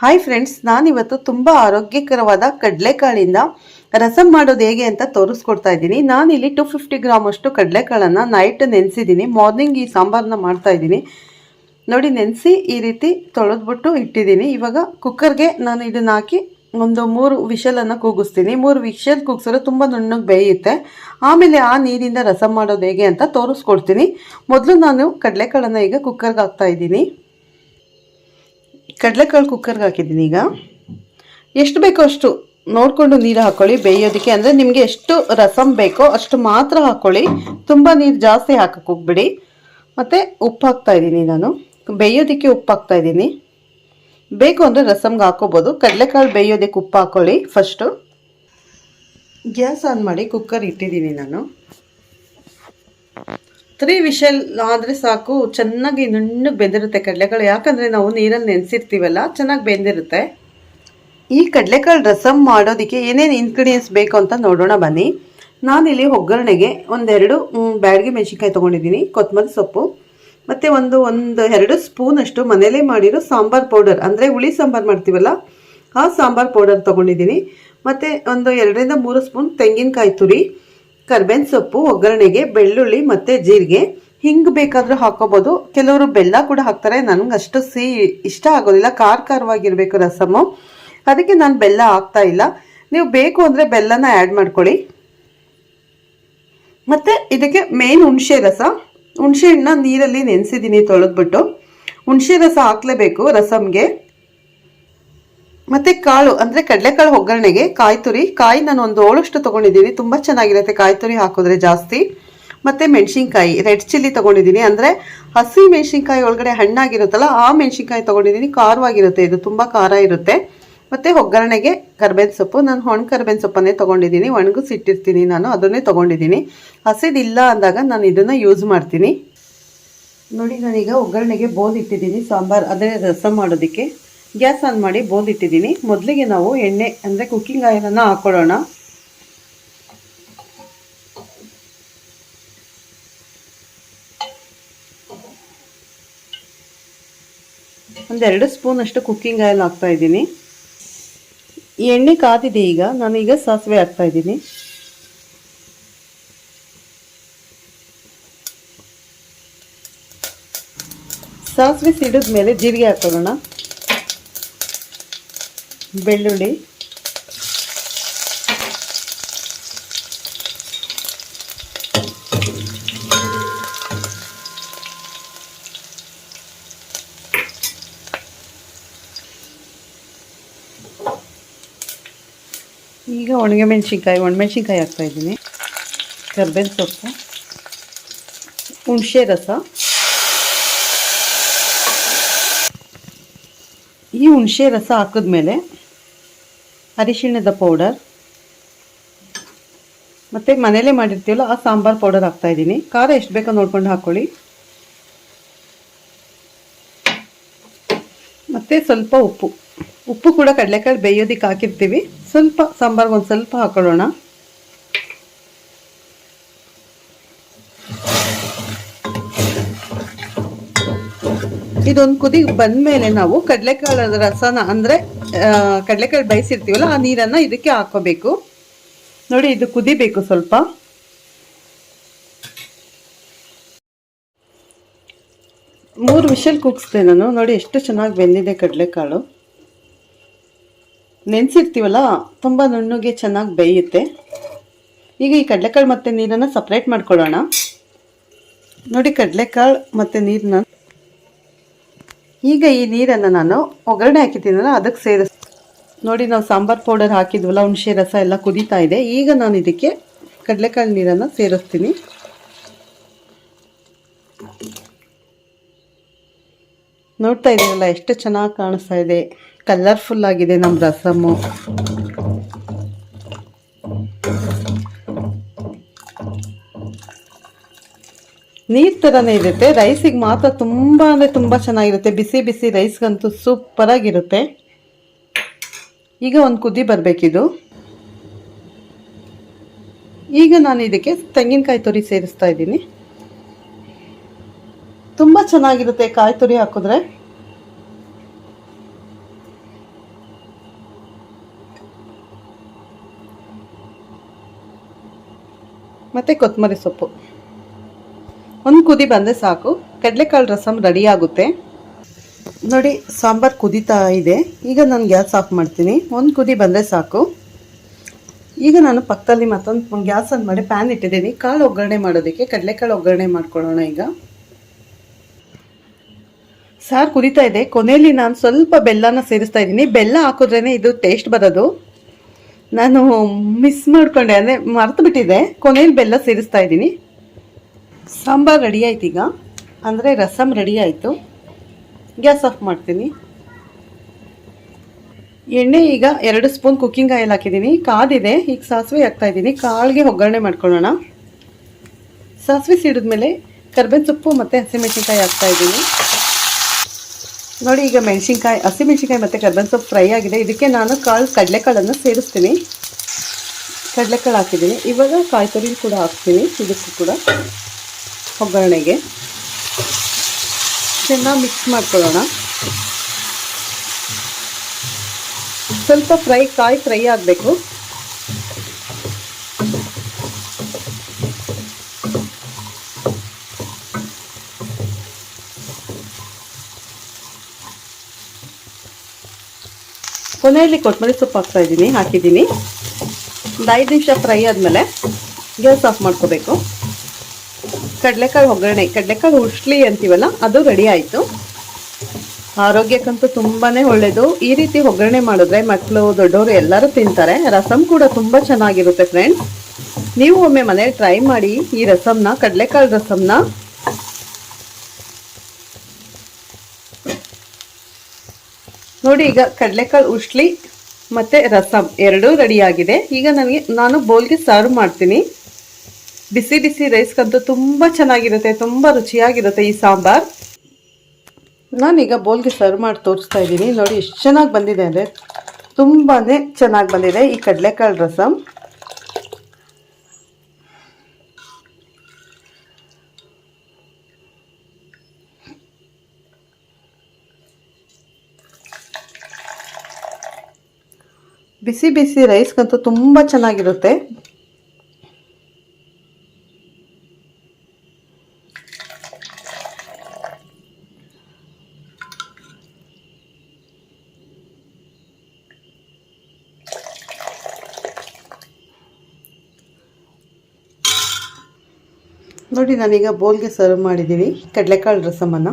Hi friends ನಾನಿವತ್ತು ತುಂಬ ಆರೋಗ್ಯಕರವಾದ ಕಡಲೆಕಾಳಿಂದ ರಸಂ ಮಾಡೋದು ಹೇಗೆ ಅಂತ ತೋರಿಸ್ಕೊಡ್ತಾ ಇದ್ದೀನಿ. ನಾನಿಲ್ಲಿ ಟು ಫಿಫ್ಟಿ ಗ್ರಾಮ್ ಅಷ್ಟು ಕಡಲೆಕಾಳನ್ನು ನೈಟ್ ನೆನೆಸಿದ್ದೀನಿ. ಮಾರ್ನಿಂಗ್ ಈ ಸಾಂಬಾರನ್ನ ಮಾಡ್ತಾ ಇದ್ದೀನಿ. ನೋಡಿ, ನೆನೆಸಿ ಈ ರೀತಿ ತೊಳೆದ್ಬಿಟ್ಟು ಇಟ್ಟಿದ್ದೀನಿ. ಇವಾಗ ಕುಕ್ಕರ್ಗೆ ನಾನು ಇದನ್ನ ಹಾಕಿ ಒಂದು ಮೂರು ವಿಷಲನ್ನು ಕೂಗಿಸ್ತೀನಿ. ಮೂರು ವಿಷಲ್ ಕೂಗಿಸಿದ್ರೆ ತುಂಬ ನುಣ್ಣಗೆ ಬೇಯುತ್ತೆ. ಆಮೇಲೆ ಆ ನೀರಿಂದ ರಸಂ ಮಾಡೋದು ಹೇಗೆ ಅಂತ ತೋರಿಸ್ಕೊಡ್ತೀನಿ. ಮೊದಲು ನಾನು ಕಡಲೆಕಾಳನ್ನು ಈಗ ಕುಕ್ಕರ್ಗೆ ಹಾಕ್ತಾ ಇದ್ದೀನಿ. ಕಡಲೆಕಾಳು ಕುಕ್ಕರ್ಗೆ ಹಾಕಿದ್ದೀನಿ ಈಗ. ಎಷ್ಟು ಬೇಕೋ ಅಷ್ಟು ನೋಡಿಕೊಂಡು ನೀರು ಹಾಕ್ಕೊಳ್ಳಿ ಬೇಯೋದಕ್ಕೆ. ಅಂದರೆ ನಿಮಗೆ ಎಷ್ಟು ರಸಂ ಬೇಕೋ ಅಷ್ಟು ಮಾತ್ರ ಹಾಕ್ಕೊಳ್ಳಿ ತುಂಬ ನೀರು ಜಾಸ್ತಿ ಹಾಕಕ್ಕೆ ಹೋಗ್ಬಿಡಿ. ಮತ್ತು ಉಪ್ಪು ಹಾಕ್ತಾ ಇದ್ದೀನಿ ನಾನು. ಬೇಯೋದಕ್ಕೆ ಉಪ್ಪು ಹಾಕ್ತಾ ಇದ್ದೀನಿ. ಬೇಕು ಅಂದರೆ ರಸಮ್ಗೆ ಹಾಕೋಬೋದು. ಕಡಲೆಕಾಳು ಬೇಯೋದಕ್ಕೆ ಉಪ್ಪು ಹಾಕ್ಕೊಳ್ಳಿ ಫಸ್ಟು ಗ್ಯಾಸ್ ಆನ್ ಮಾಡಿ ಕುಕ್ಕರ್ ಇಟ್ಟಿದ್ದೀನಿ ನಾನು. ತ್ರೀ ವಿಷಲ್ ಆದರೆ ಸಾಕು, ಚೆನ್ನಾಗಿ ನುಣ್ಣಗೆ ಬೆಂದಿರುತ್ತೆ ಕಡಲೆಕಾಳು. ಯಾಕಂದರೆ ನಾವು ನೀರಲ್ಲಿ ನೆನೆಸಿರ್ತೀವಲ್ಲ, ಚೆನ್ನಾಗಿ ಬೆಂದಿರುತ್ತೆ. ಈ ಕಡಲೆಕಾಳು ರಸಂ ಮಾಡೋದಕ್ಕೆ ಏನೇನು ಇಂಗ್ರೀಡಿಯೆಂಟ್ಸ್ ಬೇಕು ಅಂತ ನೋಡೋಣ ಬನ್ನಿ. ನಾನಿಲ್ಲಿ ಒಗ್ಗರಣೆಗೆ ಒಂದೆರಡು ಬ್ಯಾಡಗಿ ಮೆಣಸಿನ್ಕಾಯಿ ತೊಗೊಂಡಿದ್ದೀನಿ ಕೊತ್ತಂಬರಿ ಸೊಪ್ಪು. ಮತ್ತು ಒಂದು ಒಂದು ಎರಡು ಸ್ಪೂನಷ್ಟು ಮನೇಲೇ ಮಾಡಿರೋ ಸಾಂಬಾರ್ ಪೌಡರ್. ಅಂದರೆ ಹುಳಿ ಸಾಂಬಾರು ಮಾಡ್ತೀವಲ್ಲ, ಆ ಸಾಂಬಾರ್ ಪೌಡರ್ ತೊಗೊಂಡಿದ್ದೀನಿ. ಮತ್ತು ಒಂದು ಎರಡರಿಂದ ಮೂರು ಸ್ಪೂನ್ ತೆಂಗಿನಕಾಯಿ ತುರಿ. ಕರ್ಬೇವಿನ ಸೊಪ್ಪು, ಒಗ್ಗರಣೆಗೆ, ಬೆಳ್ಳುಳ್ಳಿ ಮತ್ತು ಜೀರಿಗೆ. ಹಿಂಗೆ ಬೇಕಾದರೂ ಹಾಕೋಬಹುದು ಕೆಲವರು ಬೆಲ್ಲ ಕೂಡ ಹಾಕ್ತಾರೆ. ನನಗೆ ಅಷ್ಟು ಸಿಹಿ ಇಷ್ಟ ಆಗೋದಿಲ್ಲ. ಖಾರ ಖಾರವಾಗಿರಬೇಕು ರಸಮು. ಅದಕ್ಕೆ ನಾನು ಬೆಲ್ಲ ಹಾಕ್ತಾ ಇಲ್ಲ. ನೀವು ಬೇಕು ಅಂದರೆ ಬೆಲ್ಲನ ಆ್ಯಡ್ ಮಾಡ್ಕೊಳ್ಳಿ. ಮತ್ತು ಇದಕ್ಕೆ ಮೇನ್ ಹುಣಸೆ ರಸ. ಹುಣಸೆ ಹಣ್ಣನ್ನ ನೀರಲ್ಲಿ ನೆನೆಸಿದ್ದೀನಿ ತೊಳೆದ್ಬಿಟ್ಟು. ಹುಣಸೆ ರಸ ಹಾಕ್ಲೇಬೇಕು ರಸಮ್ಗೆ. ಮತ್ತೆ ಕಾಳು, ಅಂದ್ರೆ ಕಡಲೆಕಾಳು ಒಗ್ಗರಣೆಗೆ ಕಾಯಿ ತುರಿ, ಕಾಯಿ ನಾನು ಒಂದು ಓಳಷ್ಟು ತಗೊಂಡಿದ್ದೀನಿ ತುಂಬಾ ಚೆನ್ನಾಗಿರುತ್ತೆ ಕಾಯಿ ತುರಿ ಹಾಕಿದ್ರೆ ಜಾಸ್ತಿ. ಮತ್ತೆ ಮೆಣಸಿನ್ಕಾಯಿ, ರೆಡ್ ಚಿಲ್ಲಿ ತಗೊಂಡಿದ್ದೀನಿ, ಅಂದ್ರೆ ಹಸಿ ಮೆಣಸಿನ್ಕಾಯಿ ಒಳಗಡೆ ಹಣ್ಣಾಗಿರುತ್ತಲ್ಲ, ಆ ಮೆಣಸಿನ್ಕಾಯಿ ತಗೊಂಡಿದ್ದೀನಿ, ಖಾರವಾಗಿರುತ್ತೆ ಇದು, ತುಂಬಾ ಖಾರ ಇರುತ್ತೆ. ಮತ್ತೆ ಒಗ್ಗರಣೆಗೆ ಕರ್ಬೇವಿನ ಸೊಪ್ಪು, ನಾನು ಒಣ ಕರ್ಬೇವಿನ ಸೊಪ್ಪನ್ನೇ ತಗೊಂಡಿದ್ದೀನಿ ಒಣಗಿಸಿಟ್ಟಿರ್ತೀನಿ ನಾನು, ಅದನ್ನೇ ತಗೊಂಡಿದ್ದೀನಿ. ಹಸಿದಿಲ್ಲ ಅಂದಾಗ ನಾನು ಇದನ್ನ ಯೂಸ್ ಮಾಡ್ತೀನಿ. ನೋಡಿ ನಾನೀಗ ಒಗ್ಗರಣೆಗೆ ಬೋಲ್ ಇಟ್ಟಿದ್ದೀನಿ, ಸಾಂಬಾರ್, ಅದೇ ರಸ ಮಾಡೋದಕ್ಕೆ. ಗ್ಯಾಸ್ ಆನ್ ಮಾಡಿ ಬೋಲ್ ಇಟ್ಟಿದ್ದೀನಿ ಮೊದಲಿಗೆ ನಾವು ಎಣ್ಣೆ, ಅಂದರೆ ಕುಕ್ಕಿಂಗ್ ಆಯಿಲನ್ನು ಹಾಕ್ಕೊಳ್ಳೋಣ ಒಂದೆರಡು ಸ್ಪೂನಷ್ಟು ಕುಕ್ಕಿಂಗ್ ಆಯಿಲ್ ಹಾಕ್ತಾ ಇದ್ದೀನಿ. ಈ ಎಣ್ಣೆ ಕಾದಿದೆ ಈಗ ನಾನೀಗ ಸಾಸಿವೆ ಹಾಕ್ತಾ ಇದ್ದೀನಿ. ಸಾಸಿವೆ ಸಿಡಿದ ಮೇಲೆ ಜೀರಿಗೆ ಹಾಕೊಳ್ಳೋಣ. ಬೆಳ್ಳುಳ್ಳಿ. ಈಗ ಒಣಮೆಣಸಿನ್ಕಾಯಿ ಹಾಕ್ತಾ ಇದ್ದೀನಿ. ಕರ್ಬೇವಿನ ಸೊಪ್ಪು ಹುಣಸೆ ರಸ. ಈ ಹುಣಸೆ ರಸ ಹಾಕಿದ್ಮೇಲೆ ಅರಿಶಿಣದ ಪೌಡರ್ ಮತ್ತು ಮನೇಲೇ ಮಾಡಿರ್ತೀವಲ್ಲ, ಆ ಸಾಂಬಾರು ಪೌಡರ್ ಹಾಕ್ತಾಯಿದ್ದೀನಿ ಖಾರ ಎಷ್ಟು ಬೇಕೋ ನೋಡ್ಕೊಂಡು ಹಾಕ್ಕೊಳ್ಳಿ ಮತ್ತು ಸ್ವಲ್ಪ ಉಪ್ಪು. ಉಪ್ಪು ಕೂಡ ಕಡಲೆಕಾಳು ಬೇಯೋದಿಕ್ಕೆ ಹಾಕಿರ್ತೀವಿ. ಸ್ವಲ್ಪ ಸಾಂಬಾರ್ಗೆ ಒಂದು ಸ್ವಲ್ಪ ಹಾಕೊಳ್ಳೋಣ. ಇದೊಂದು ಕುದಿ ಬಂದ್ಮೇಲೆ ನಾವು ಕಡಲೆಕಾಳು ರಸನ ಅಂದರೆ ಕಡಲೆಕಾಳು ಬೇಯಿಸಿರ್ತೀವಲ್ಲ, ಆ ನೀರನ್ನು ಇದಕ್ಕೆ ಹಾಕೋಬೇಕು ನೋಡಿ, ಇದು ಕುದಿಬೇಕು ಸ್ವಲ್ಪ. ಮೂರು ವಿಷಲ್ ಕೂಗಿಸ್ದೆ ನಾನು. ನೋಡಿ, ಎಷ್ಟು ಚೆನ್ನಾಗಿ ಬೆಂದಿದೆ ಕಡಲೆಕಾಳು. ನೆನೆಸಿರ್ತೀವಲ್ಲ, ತುಂಬ ನುಣ್ಣುಗೆ ಚೆನ್ನಾಗಿ ಬೇಯುತ್ತೆ. ಈಗ ಈ ಕಡಲೆಕಾಳು ಮತ್ತು ನೀರನ್ನು ಸಪ್ರೇಟ್ ಮಾಡ್ಕೊಳ್ಳೋಣ. ನೋಡಿ, ಕಡಲೆಕಾಳು ಮತ್ತು ನೀರನ್ನ ಈಗ ಈ ನೀರನ್ನು ನಾನು ಒಗ್ಗರಣೆ ಹಾಕಿದ್ದೀನಲ್ಲ, ಅದಕ್ಕೆ ಸೇರಿಸ್. ನೋಡಿ, ನಾವು ಸಾಂಬಾರ್ ಪೌಡರ್ ಹಾಕಿದ್ವಲ್ಲ, ಹುಣಸೆ ರಸ ಎಲ್ಲ ಕುದೀತಾ ಇದೆ. ಈಗ ನಾನು ಇದಕ್ಕೆ ಕಡಲೆಕಾಳು ನೀರನ್ನು ಸೇರಿಸ್ತೀನಿ. ನೋಡ್ತಾ ಇದ್ದೀರಲ್ಲ ಎಷ್ಟು ಚೆನ್ನಾಗಿ ಕಾಣಿಸ್ತಾ ಇದೆ. ಕಲರ್ಫುಲ್ ಆಗಿದೆ ನಮ್ಮ ರಸಮ್ಮು ನೀರ್ ಥರನೇ ಇರುತ್ತೆ. ರೈಸಿಗೆ ಮಾತ್ರ ತುಂಬಾ ಅಂದ್ರೆ ತುಂಬಾ ಚೆನ್ನಾಗಿರುತ್ತೆ. ಬಿಸಿ ಬಿಸಿ ರೈಸ್ಗಂತೂ ಸೂಪರಾಗಿರುತ್ತೆ ಈಗ ಒಂದು ಕುದಿ ಬರಬೇಕಿದು. ಈಗ ನಾನು ಇದಕ್ಕೆ ತೆಂಗಿನಕಾಯಿ ತುರಿ ಸೇರಿಸ್ತಾ ಇದ್ದೀನಿ. ತುಂಬ ಚೆನ್ನಾಗಿರುತ್ತೆ ಕಾಯಿ ತುರಿ ಹಾಕಿದ್ರೆ. ಮತ್ತೆ ಕೊತ್ತಂಬರಿ ಸೊಪ್ಪು. ಒಂದು ಕುದಿ ಬಂದರೆ ಸಾಕು. ಕಡಲೆಕಾಳು ರಸಮ್ ರೆಡಿ ಆಗುತ್ತೆ. ನೋಡಿ, ಸಾಂಬಾರು ಕುದೀತಾ ಇದೆ. ಈಗ ನಾನು ಗ್ಯಾಸ್ ಆಫ್ ಮಾಡ್ತೀನಿ. ಒಂದು ಕುದಿ ಬಂದರೆ ಸಾಕು. ಈಗ ನಾನು ಪಕ್ಕದಲ್ಲಿ ಮತ್ತೊಂದು ಗ್ಯಾಸ್ ಆನ್ ಮಾಡಿ ಪ್ಯಾನ್ ಇಟ್ಟಿದ್ದೀನಿ. ಕಾಳು ಒಗ್ಗರಣೆ ಮಾಡೋದಕ್ಕೆ ಕಡಲೆಕಾಳು ಒಗ್ಗರಣೆ ಮಾಡ್ಕೊಳ್ಳೋಣ ಈಗ. ಸಾರು ಕುದೀತಾ ಇದೆ. ಕೊನೆಯಲ್ಲಿ ನಾನು ಸ್ವಲ್ಪ ಬೆಲ್ಲನ ಸೇರಿಸ್ತಾ ಇದ್ದೀನಿ. ಬೆಲ್ಲ ಹಾಕಿದ್ರೇ ಇದು ಟೇಸ್ಟ್ ಬರೋದು. ನಾನು ಮಿಸ್ ಮಾಡ್ಕೊಂಡೆ. ಅಂದರೆ ಮರೆತು ಬಿಟ್ಟಿದೆ ಕೊನೆಯಲ್ಲಿ ಬೆಲ್ಲ ಸೇರಿಸ್ತಾ ಇದ್ದೀನಿ. ಸಾಂಬಾರು ರೆಡಿ ಆಯ್ತು ಈಗ. ಅಂದರೆ ರಸಮ್ ರೆಡಿ ಆಯಿತು. ಗ್ಯಾಸ್ ಆಫ್ ಮಾಡ್ತೀನಿ. ಎಣ್ಣೆ ಈಗ ಎರಡು ಸ್ಪೂನ್ ಕುಕ್ಕಿಂಗ್ ಆಯಿಲ್ ಹಾಕಿದ್ದೀನಿ. ಕಾದಿದೆ, ಈಗ ಸಾಸಿವೆ ಹಾಕ್ತಾ ಇದ್ದೀನಿ. ಕಾಳಿಗೆ ಒಗ್ಗರಣೆ ಮಾಡ್ಕೊಳ್ಳೋಣ. ಸಾಸಿವೆ ಸಿಡಿದ್ಮೇಲೆ ಕರ್ಬೇವಿನ ಸೊಪ್ಪು ಮತ್ತು ಹಸಿಮೆಣ್ಸಿನ್ಕಾಯಿ ಹಾಕ್ತಾ ಇದ್ದೀನಿ. ನೋಡಿ ಈಗ ಮೆಣಸಿನ್ಕಾಯಿ, ಹಸಿಮೆಣ್ಸಿನ್ಕಾಯಿ ಮತ್ತು ಕರ್ಬೇವಿನ ಸೊಪ್ಪು ಫ್ರೈ ಆಗಿದೆ. ಇದಕ್ಕೆ ನಾನು ಕಾಳು, ಕಡಲೆಕಾಳನ್ನು ಸೇರಿಸ್ತೀನಿ. ಕಡಲೆಕಾಳು ಹಾಕಿದ್ದೀನಿ. ಇವಾಗ ಕಾಯಿ ಕೂಡ ಹಾಕ್ತೀನಿ. ಇದಕ್ಕೂ ಕೂಡ. ಒಗ್ಗರಣೆಗೆ. ಚೆನ್ನಾಗಿ ಮಿಕ್ಸ್ ಮಾಡ್ಕೊಳ್ಳೋಣ. ಸ್ವಲ್ಪ ಫ್ರೈ ಕಾಯಿ ಫ್ರೈ ಆಗಬೇಕು. ಕೊನೆಯಲ್ಲಿ ಕೊತ್ತಂಬರಿ ಸೊಪ್ಪು ಹಾಕ್ತಾ ಇದ್ದೀನಿ, ಹಾಕಿದ್ದೀನಿ. ಒಂದು ಐದು ನಿಮಿಷ ಫ್ರೈ ಆದಮೇಲೆ ಗ್ಯಾಸ್ ಆಫ್ ಮಾಡ್ಕೋಬೇಕು. ಕಡಲೆಕಾಳು ಒಗ್ಗರಣೆ ಕಡಲೆಕಾಳು ಉಷ್ಲಿ ಅಂತೀವಲ್ಲ, ಅದು ರೆಡಿ ಆಯಿತು. ಆರೋಗ್ಯಕ್ಕಂತೂ ತುಂಬಾ ಒಳ್ಳೆಯದು ಈ ರೀತಿ ಒಗ್ಗರಣೆ ಮಾಡಿದ್ರೆ ಮಕ್ಕಳು ದೊಡ್ಡವರು ಎಲ್ಲರೂ ತಿಂತಾರೆ. ರಸಮ್ ಕೂಡ ತುಂಬ ಚೆನ್ನಾಗಿರುತ್ತೆ ಫ್ರೆಂಡ್ಸ್ ನೀವು ಒಮ್ಮೆ ಮನೇಲಿ ಟ್ರೈ ಮಾಡಿ ಈ ರಸಮ್ನ ಕಡಲೆಕಾಳು ರಸಮ್ನ ನೋಡಿ ಈಗ ಕಡಲೆಕಾಳು ಉಷ್ಲಿ ಮತ್ತು ರಸಮ್ ಎರಡೂ ರೆಡಿಯಾಗಿದೆ ಈಗ ನನಗೆ, ನಾನು ಬೋಲ್ಗೆ ಸರ್ವ್ ಮಾಡ್ತೀನಿ. ಬಿಸಿ ಬಿಸಿ ರೈಸ್ಗಂತೂ ತುಂಬ ಚೆನ್ನಾಗಿರುತ್ತೆ, ತುಂಬ ರುಚಿಯಾಗಿರುತ್ತೆ ಈ ಸಾಂಬಾರ್. ನಾನೀಗ ಬೋಲ್ಗೆ ಸರ್ವ್ ಮಾಡಿ ತೋರಿಸ್ತಾ ಇದ್ದೀನಿ. ನೋಡಿ, ಎಷ್ಟು ಚೆನ್ನಾಗಿ ಬಂದಿದೆ ಅಂದರೆ ತುಂಬಾ ಚೆನ್ನಾಗಿ ಬಂದಿದೆ ಈ ಕಡಲೆಕಾಳು ರಸಮ್ ಬಿಸಿ ಬಿಸಿ ರೈಸ್ಗಂತೂ ತುಂಬ ಚೆನ್ನಾಗಿರುತ್ತೆ. ನೋಡಿ, ನಾನೀಗ ಬೋಲ್ಗೆ ಸರ್ವ್ ಮಾಡಿದ್ದೀನಿ ಕಡಲೆಕಾಳು ರಸಮನ್ನು.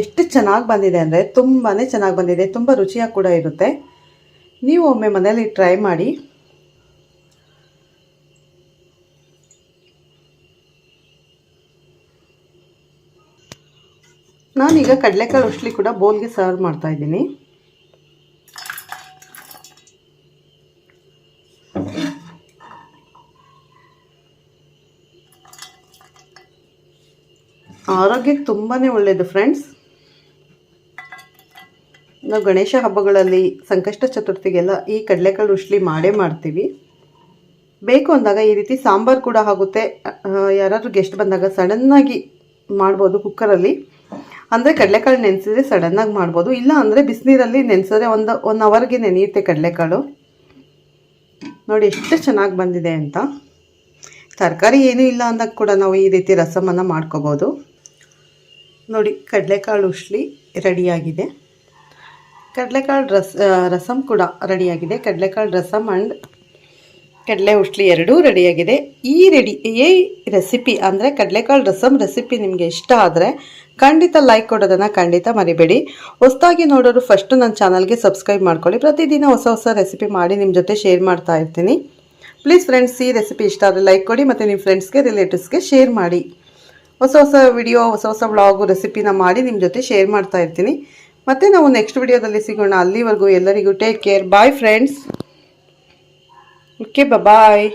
ಎಷ್ಟು ಚೆನ್ನಾಗಿ ಬಂದಿದೆ ಅಂದರೆ ತುಂಬಾ ಚೆನ್ನಾಗಿ ಬಂದಿದೆ. ತುಂಬ ರುಚಿಯಾಗಿ ಕೂಡ ಇರುತ್ತೆ. ನೀವು ಒಮ್ಮೆ ಮನೇಲಿ ಟ್ರೈ ಮಾಡಿ. ನಾನೀಗ ಕಡಲೆಕಾಳು ಉಷ್ಲಿ ಕೂಡ ಬೋಲ್ಗೆ ಸರ್ವ್ ಮಾಡ್ತಾ ಆರೋಗ್ಯಕ್ಕೆ ತುಂಬಾ ಒಳ್ಳೆಯದು ಫ್ರೆಂಡ್ಸ್ ನಾವು ಗಣೇಶ ಹಬ್ಬಗಳಲ್ಲಿ ಸಂಕಷ್ಟ ಚತುರ್ಥಿಗೆಲ್ಲ ಈ ಕಡಲೆಕಾಳು ಉಶ್ಲಿ ಮಾಡೇ ಮಾಡ್ತೀವಿ. ಬೇಕು ಅಂದಾಗ ಈ ರೀತಿ ಸಾಂಬಾರು ಕೂಡ ಆಗುತ್ತೆ. ಯಾರಾದರೂ ಗೆಸ್ಟ್ ಬಂದಾಗ ಸಡನ್ನಾಗಿ ಮಾಡ್ಬೋದು ಕುಕ್ಕರಲ್ಲಿ ಅಂದರೆ ಕಡಲೆಕಾಳು ನೆನೆಸಿದ್ರೆ ಸಡನ್ನಾಗಿ ಮಾಡ್ಬೋದು. ಇಲ್ಲ ಅಂದರೆ ಬಿಸಿನೀರಲ್ಲಿ ನೆನೆಸಿದ್ರೆ ಒಂದು ಒನ್ ಅವರ್ಗೆ ನೆನೆಯುತ್ತೆ ಕಡಲೆಕಾಳು. ನೋಡಿ ಎಷ್ಟು ಚೆನ್ನಾಗಿ ಬಂದಿದೆ ಅಂತ. ತರಕಾರಿ ಏನೂ ಇಲ್ಲ ಅಂದಾಗ ಕೂಡ ನಾವು ಈ ರೀತಿ ರಸಮನ್ನು ಮಾಡ್ಕೋಬೋದು. ನೋಡಿ, ಕಡಲೆಕಾಳು ಉಷ್ಲಿ ರೆಡಿಯಾಗಿದೆ. ಕಡಲೆಕಾಳು ರಸ ರಸಮ್ ಕೂಡ ರೆಡಿಯಾಗಿದೆ. ಕಡಲೆಕಾಳು ರಸಮ್ ಆ್ಯಂಡ್ ಕಡಲೆ ಉಷ್ಲಿ ಎರಡೂ ರೆಡಿಯಾಗಿದೆ. ಈ ರೆಡಿ, ಈ ರೆಸಿಪಿ ಅಂದರೆ ಕಡಲೆಕಾಳು ರಸಮ್ ರೆಸಿಪಿ ನಿಮಗೆ ಇಷ್ಟ ಆದರೆ ಖಂಡಿತ ಲೈಕ್ ಕೊಡೋದನ್ನು ಖಂಡಿತ ಮರಿಬೇಡಿ. ಹೊಸದಾಗಿ ನೋಡೋರು ಫಸ್ಟು ನನ್ನ ಚಾನಲ್ಗೆ ಸಬ್ಸ್ಕ್ರೈಬ್ ಮಾಡ್ಕೊಳ್ಳಿ. ಪ್ರತಿದಿನ ಹೊಸ ಹೊಸ ರೆಸಿಪಿ ಮಾಡಿ ನಿಮ್ಮ ಜೊತೆ ಶೇರ್ ಮಾಡ್ತಾ ಇರ್ತೀನಿ. ಪ್ಲೀಸ್ ಫ್ರೆಂಡ್ಸ್ ಈ ರೆಸಿಪಿ ಇಷ್ಟ ಆದರೆ ಲೈಕ್ ಕೊಡಿ ಮತ್ತು ನಿಮ್ಮ ಫ್ರೆಂಡ್ಸ್ಗೆ ರಿಲೇಟಿವ್ಸ್ಗೆ ಶೇರ್ ಮಾಡಿ. ಹೊಸ ಹೊಸ ವಿಡಿಯೋ ಹೊಸ ಹೊಸ ವ್ಲಾಗು ರೆಸಿಪಿನ ಮಾಡಿ ನಿಮ್ಮ ಜೊತೆ ಶೇರ್ ಮಾಡ್ತಾ ಇರ್ತೀನಿ. ಮತ್ತು ನಾವು ನೆಕ್ಸ್ಟ್ ವಿಡಿಯೋದಲ್ಲಿ ಸಿಗೋಣ. ಅಲ್ಲಿವರೆಗೂ ಎಲ್ಲರಿಗೂ take care bye friends okay bye